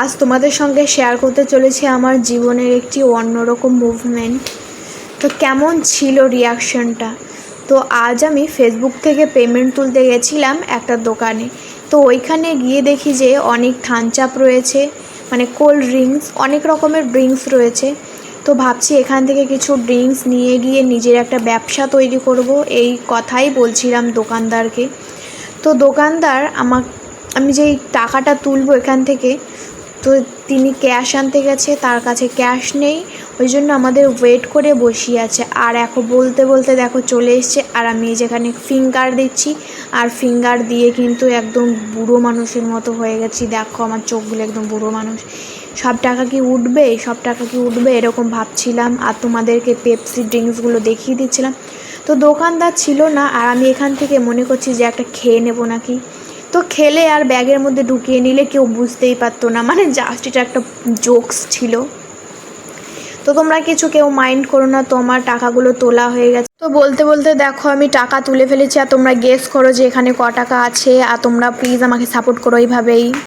আজ তোমাদের সঙ্গে শেয়ার করতে চলেছি আমার জীবনের একটি অন্যরকম মুভমেন্ট তো কেমন ছিল রিয়াকশনটা তো আজ আমি ফেসবুক থেকে পেমেন্ট তুলতে গেছিলাম একটা দোকানে। তো ওইখানে গিয়ে দেখি যে অনেক থানচাপ রয়েছে মানে কোল্ড ড্রিঙ্কস অনেক রকমের ড্রিঙ্কস রয়েছে। তো ভাবছি এখান থেকে কিছু ড্রিঙ্কস নিয়ে গিয়ে নিজের একটা ব্যবসা তৈরি করব, এই কথাই বলছিলাম দোকানদারকে। তো দোকানদার আমাক আমি যেই টাকাটা তুলবো এখান থেকে তো তিনি ক্যাশ আনতে গেছে, তার কাছে ক্যাশ নেই, ওই জন্য আমাদের ওয়েট করে বসিয়ে আছে। আর এখন বলতে বলতে দেখো, চলে এসছে। আর আমি যেখানে ফিঙ্গার দিচ্ছি। আর ফিঙ্গার দিয়ে কিন্তু একদম বুড়ো মানুষের মতো হয়ে গেছি। দেখো, আমার চোখগুলো একদম বুড়ো মানুষ। সব টাকা কি উঠবে? সব টাকা কি উঠবে? এরকম ভাবছিলাম। আর তোমাদেরকে পেপসি ড্রিঙ্কসগুলো দেখিয়ে দিচ্ছিলাম। তো দোকানদার ছিল না। আর আমি এখান থেকে মনে করছি যে একটা খেয়ে নেব নাকি। তো খেলে আর ব্যাগের মধ্যে ঢুকিয়ে নিলে কেউ বুঝতেই পারতো না। মানে জাস্ট এটা একটা জোকস ছিল। তো তোমরা কিছু কেউ মাইন্ড করো না তো আমার টাকাগুলো তোলা হয়ে গেছে। তো বলতে বলতে দেখো, আমি টাকা তুলে ফেলেছি আর তোমরা গেস করো যে এখানে ক টাকা আছে। আর তোমরা প্লিজ আমাকে সাপোর্ট করো এইভাবেই।